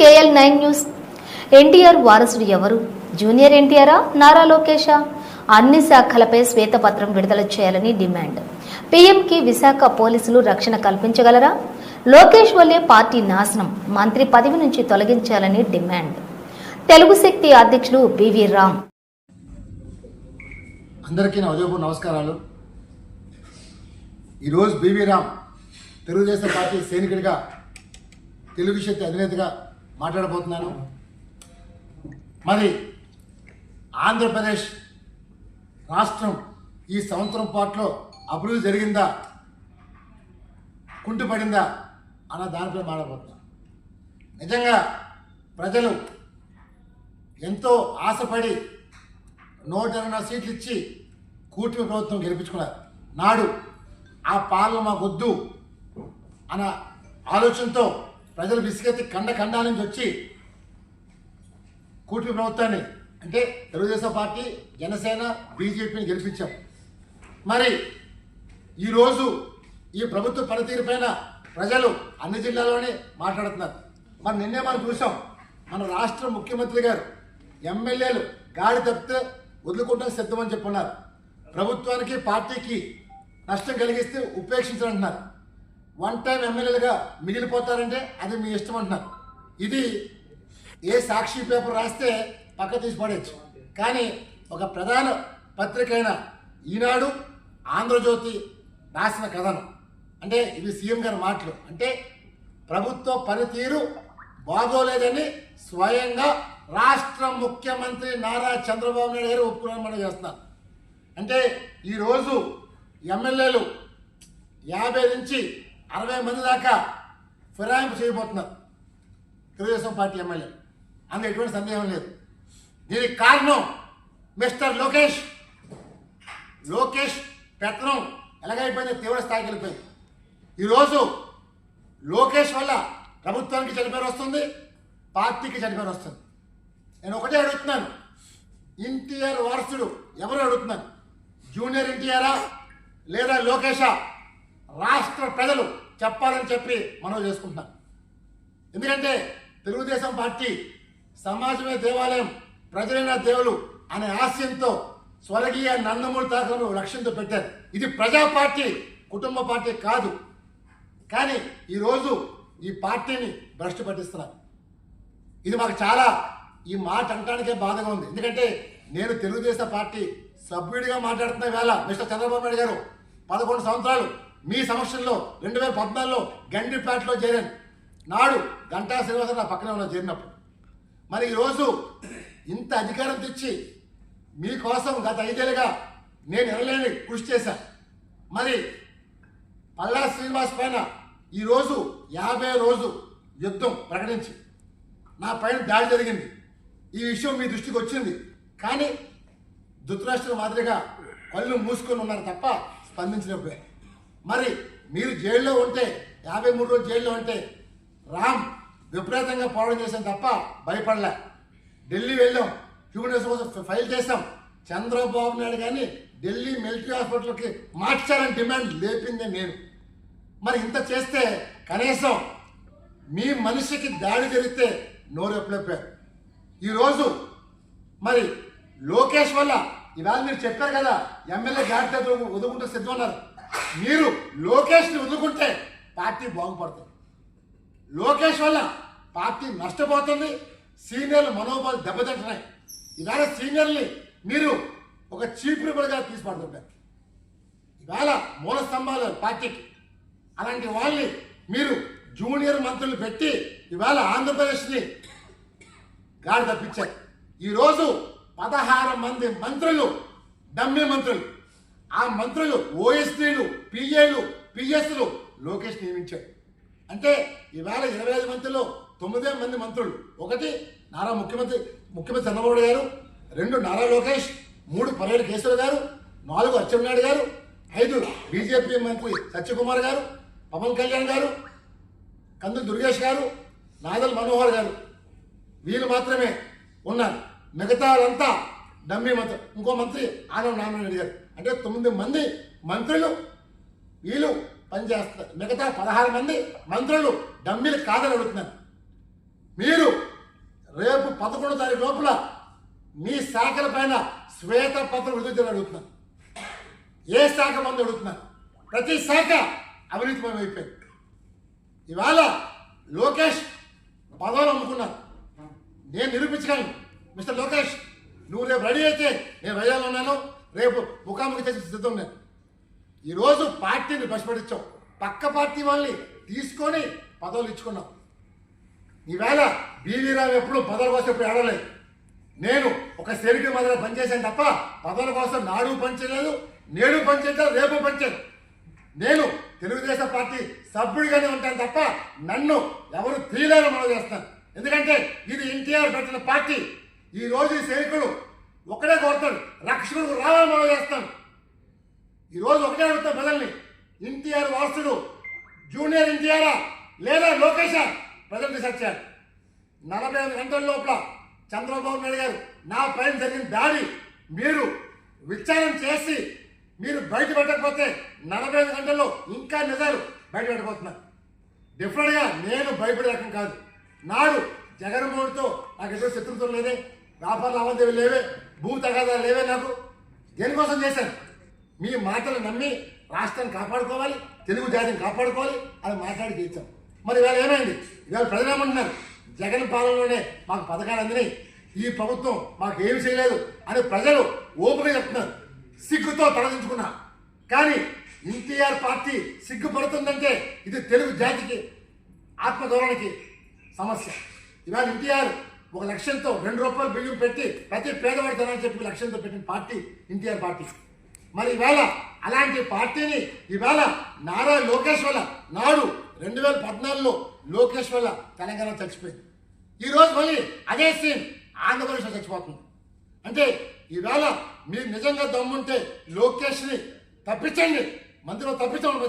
KL nine news. NTR వారసుడు ఎవరు? Junior ఎన్టీఆరా? Nara లోకేషా అన్ని శాఖలపై శ్వేతపత్రం విడుదల చేయాలని డిమాండ్. పీఎంకి విశాఖ పోలీసులు రక్షణ కల్పించగలరా? లోకేష్ వల్లే పార్టీ నాశనం. మంత్రి పదవి నుంచి తొలగించాలని డిమాండ్. తెలుగు శక్తి అధ్యక్షులు బివి రామ్. అందరికీ ఉదయపూర్ నమస్కారాలు. ఈరోజు బీవీ రామ్ తెలుగుదేశం పార్టీ సైనికుడిగా తెలుగు శక్తి అధినేతగా మాట్లాడబోతున్నాను. మరి ఆంధ్రప్రదేశ్ రాష్ట్రం ఈ సంవత్సరం పాటలో అభివృద్ధి జరిగిందా? కుంటుపడిందా? అన్న దానిపై మాట్లాడబోతున్నాను. నిజంగా ప్రజలు ఎంతో ఆశపడి నూట ఇరవై సీట్లు ఇచ్చి కూటమి ప్రభుత్వం గెలిపించుకున్నారు. నాడు ఆ పాలన మాకొద్దు అన్న ఆలోచనతో ప్రజలు విసిగెత్తి కండ ఖండాల నుంచి వచ్చి కూటమి ప్రభుత్వాన్ని అంటే తెలుగుదేశం పార్టీ జనసేన బీజేపీని గెలిపించాం. మరి ఈరోజు ఈ ప్రభుత్వ పనితీరు పైన ప్రజలు అన్ని జిల్లాల్లోనే మాట్లాడుతున్నారు. మరి నిన్నే మనం చూసాం మన రాష్ట్ర ముఖ్యమంత్రి గారు ఎమ్మెల్యేలు గాడి తప్పితే వదులుకుంటాం సిద్ధమని చెప్పున్నారు. ప్రభుత్వానికి పార్టీకి నష్టం కలిగిస్తే ఉపేక్షించాలంటున్నారు వన్ టైం ఎమ్మెల్యేలుగా మిగిలిపోతారంటే అది మీ ఇష్టం అంటున్నారు. ఇది ఏ సాక్షి పేపర్ రాస్తే పక్క తీసి పడేయచ్చు. కానీ ఒక ప్రధాన పత్రిక అయిన ఈనాడు ఆంధ్రజ్యోతి రాసిన కథనం. అంటే ఇది సీఎం గారి మాటలు. అంటే ప్రభుత్వ పనితీరు బాగోలేదని స్వయంగా రాష్ట్ర ముఖ్యమంత్రి నారా చంద్రబాబు నాయుడు గారు ఒప్పుకున్నామని చేస్తున్నారు. అంటే ఈరోజు ఎమ్మెల్యేలు యాభై నుంచి అరవై మంది దాకా ఫిరాయింపు చేయబోతున్నారు. Telugu Desam party MLA. అందులో ఎటువంటి సందేహం లేదు. దీనికి కారణం మిస్టర్ లోకేష్. లోకేష్ పెత్తనం ఎలాగైపోయింది తీవ్ర స్థాయికి వెళ్ళిపోయింది. ఈరోజు లోకేష్ వల్ల ప్రభుత్వానికి చెడిపేరు వస్తుంది పార్టీకి చెడిపేరు వస్తుంది. నేను ఒకటే అడుగుతున్నాను. ఎన్టీఆర్ వారసుడు ఎవరు అడుగుతున్నాను జూనియర్ ఎన్టీఆరా లేదా లోకేషా? రాష్ట్ర ప్రజలు చెప్పాలని చెప్పి మనం చేసుకుంటున్నాం ఎందుకంటే తెలుగుదేశం పార్టీ సమాజమే దేవాలయం ప్రజలైన దేవులు అనే ఆశయంతో స్వర్గీయ నందమూరి తాకను లక్ష్యంతో పెట్టారు. ఇది ప్రజా పార్టీ కుటుంబ పార్టీ కాదు. కానీ ఈరోజు ఈ పార్టీని భ్రష్టు పట్టిస్తున్నారు. ఇది మాకు చాలా ఈ మాట అనడానికే బాధగా ఉంది. ఎందుకంటే నేను తెలుగుదేశం పార్టీ సభ్యుడిగా మాట్లాడుతున్న వేళ మిస్టర్ చంద్రబాబు నాయుడు గారు పదకొండు సంవత్సరాలు మీ సమక్షంలో రెండు వేల పద్నాలుగులో గండిపేటలో చేరాను. నాడు గంటా శ్రీనివాసరావు నా పక్కనే ఉన్న చేరినప్పుడు. మరి ఈరోజు ఇంత అధికారం తెచ్చి మీకోసం గత ఐదేళ్ళుగా నేను ఎనలేని కృషి చేశాను మరి పల్లా శ్రీనివాస్ పైన ఈరోజు యాభై రోజు యుద్ధం ప్రకటించి నా పైన దాడి జరిగింది. ఈ విషయం మీ దృష్టికి వచ్చింది. కానీ ధృతరాష్ట్ర మాదిరిగా కళ్ళు మూసుకొని ఉన్నారు తప్ప స్పందించినప్పుడే మరి మీరు జైల్లో ఉంటే యాభై మూడు రోజులు జైల్లో ఉంటే రామ్ విపరీతంగా పోవడం చేశాం తప్ప భయపడలే. ఢిల్లీ వెళ్ళాం హ్యూమన్ కోసం ఫైల్ చేసాం చంద్రబాబు నాయుడు కానీ ఢిల్లీ మిలిటరీ హాస్పిటల్కి మార్చాలని డిమాండ్ లేపిందే నేను. మరి ఇంత చేస్తే కనీసం మీ మనిషికి దాడి జరిగితే నోరు ఈరోజు మరి లోకేష్ వల్ల ఇవాళ మీరు చెప్పారు కదా ఎమ్మెల్యే జాగ్రత్త వదులుకుంటే సిద్ధమన్నారు మీరు లోకేష్ని వదులుకుంటే పార్టీ బాగుపడుతుంది. లోకేష్ వల్ల పార్టీ నష్టపోతుంది సీనియర్లు మనోభావాలు దెబ్బతింటున్నాయి. ఇవాళ సీనియర్ని మీరు ఒక చీఫ్ రిపర్గా తీసుకుంటుంటారు ఇవాళ మూల స్తంభాలు పార్టీకి. అలాంటి వాళ్ళని మీరు జూనియర్ మంత్రులు పెట్టి ఇవాళ ఆంధ్రప్రదేశ్ని గాడి తప్పించారు ఈరోజు పదహారు మంది మంత్రులు డమ్మి మంత్రులు ఆ మంత్రులు ఓఎస్పీలు పిఏలు పిఎస్లు లోకేష్ నియమించాడు అంటే ఇవాళ ఇరవై ఐదు మంత్రులు తొమ్మిదే మంది మంత్రులు. ఒకటి నారా ముఖ్యమంత్రి ముఖ్యమంత్రి చంద్రబాబు గారు రెండు నారా లోకేష్ మూడు పరేడు కేసరి గారు నాలుగు అచ్చెన్నాయుడు గారు ఐదు బీజేపీ మంత్రి సత్యకుమార్ గారు పవన్ కళ్యాణ్ గారు కందు దుర్గేష్ గారు నాదల్ మనోహర్ గారు. వీళ్ళు మాత్రమే ఉన్నారు. మిగతా వాళ్ళంతా డమ్మీ మంత్రి. ఇంకో మంత్రి ఆనవ నారాయణ గారు. అంటే తొమ్మిది మంది మంత్రులు వీళ్ళు పనిచేస్తారు మిగతా పదహారు మంది మంత్రులు డమ్మీలు కాదని అడుగుతున్నారు మీరు రేపు పదకొండు తారీఖు లోపల మీ శాఖల పైన శ్వేత పత్రం విడుదల అడుగుతున్నారు ఏ శాఖ మంది అడుగుతున్నారు ప్రతి శాఖ అవినీతిమయం అయిపోయింది ఇవాళ లోకేష్ పదవులు అమ్ముకున్నారు. నేను నిరూపించగలను. మిస్టర్ లోకేష్ నువ్వు రేపు రెడీ అయితే నేను వైజాగ్లో ఉన్నాను. రేపు ముఖాముఖి చేసి సిద్ధం నేను. ఈరోజు పార్టీని బస్పడించావు పక్క పార్టీ వాళ్ళని తీసుకొని పదవులు ఇచ్చుకున్నాం ఈవేళ బీవీ రావు ఎప్పుడు పదవుల కోసం ఎప్పుడు ఆడలేదు నేను ఒక సేవిక మాదిరి పనిచేశాను తప్ప పదవుల కోసం నాడు పనిచేయలేదు నేడు పనిచేయలేదు రేపు పనిచేయలేదు. నేను తెలుగుదేశం పార్టీ సభ్యుడిగానే ఉంటాను తప్ప నన్ను ఎవరు తీయలేరు మనం చేస్తాను ఎందుకంటే ఇది ఎన్టీఆర్ పెట్టిన పార్టీ. ఈ రోజు ఈ సైనికుడు ఒకడే కోరుతాడు. రక్షకుడు రావాలని మనం చేస్తాను ఈరోజు ఒకటే అడుగుతాం ప్రజల్ని. ఎన్టీఆర్ వారసుడు జూనియర్ ఎన్టీఆరా లేదా లోకేషా ప్రజలు డిసైడ్ చేయాలి నలభై ఐదు గంటల లోపల చంద్రబాబు నాయుడు గారు నా పైన జరిగిన దాడి మీరు విచారణ చేసి మీరు బయట పెట్టకపోతే నలభై ఐదు గంటల్లో ఇంకా నిజాలు బయట పెట్టబోతున్నారు. డిఫరెంట్గా నేను భయపడే రకం కాదు. నాడు జగన్మోహన్తో నాకు ఎదురు శత్రుత్వం లేదే. వ్యాపార లావాదేవీలు లేవే భూ తగాదాలు లేవే నాకు. దేనికోసం చేశాను? మీ మాటలు నమ్మి రాష్ట్రాన్ని కాపాడుకోవాలి తెలుగు జాతిని కాపాడుకోవాలి అని మాట్లాడి చేయించాం. మరి ఇవాళ ఏమైంది? ఇవాళ ప్రజలు ఏమంటున్నారు? జగన్ పాలనలోనే మాకు పథకాలు అందినాయి. ఈ ప్రభుత్వం మాకు ఏమి చేయలేదు అని ప్రజలు ఓపెన్గా చెప్తున్నారు. సిగ్గుతో తలదించుకున్నా. కానీ ఎన్టీఆర్ పార్టీ సిగ్గుపడుతుందంటే ఇది తెలుగు జాతికి ఆత్మగౌరవానికి సమస్య. ఇవాళ ఎన్టీఆర్ ఒక లక్ష్యంతో రెండు రూపాయలు బియ్యం పెట్టి ప్రతి పేదవాడి ధనాన్ని చెప్పి లక్ష్యంతో పెట్టిన పార్టీ ఎన్టీఆర్ పార్టీ. మరి ఇవాళ అలాంటి పార్టీని ఇవాళ నారా లోకేష్ వల్ల నాడు రెండు వేల పద్నాలుగులో లోకేష్ వల్ల తెలంగాణ చచ్చిపోయింది. ఈరోజు మళ్ళీ అదే సీన్ ఆంధ్రప్రదేశ్లో చచ్చిపోతుంది. అంటే ఈవేళ మీరు నిజంగా దమ్ముంటే లోకేష్ని తప్పించండి మంత్రిలో తప్పించమని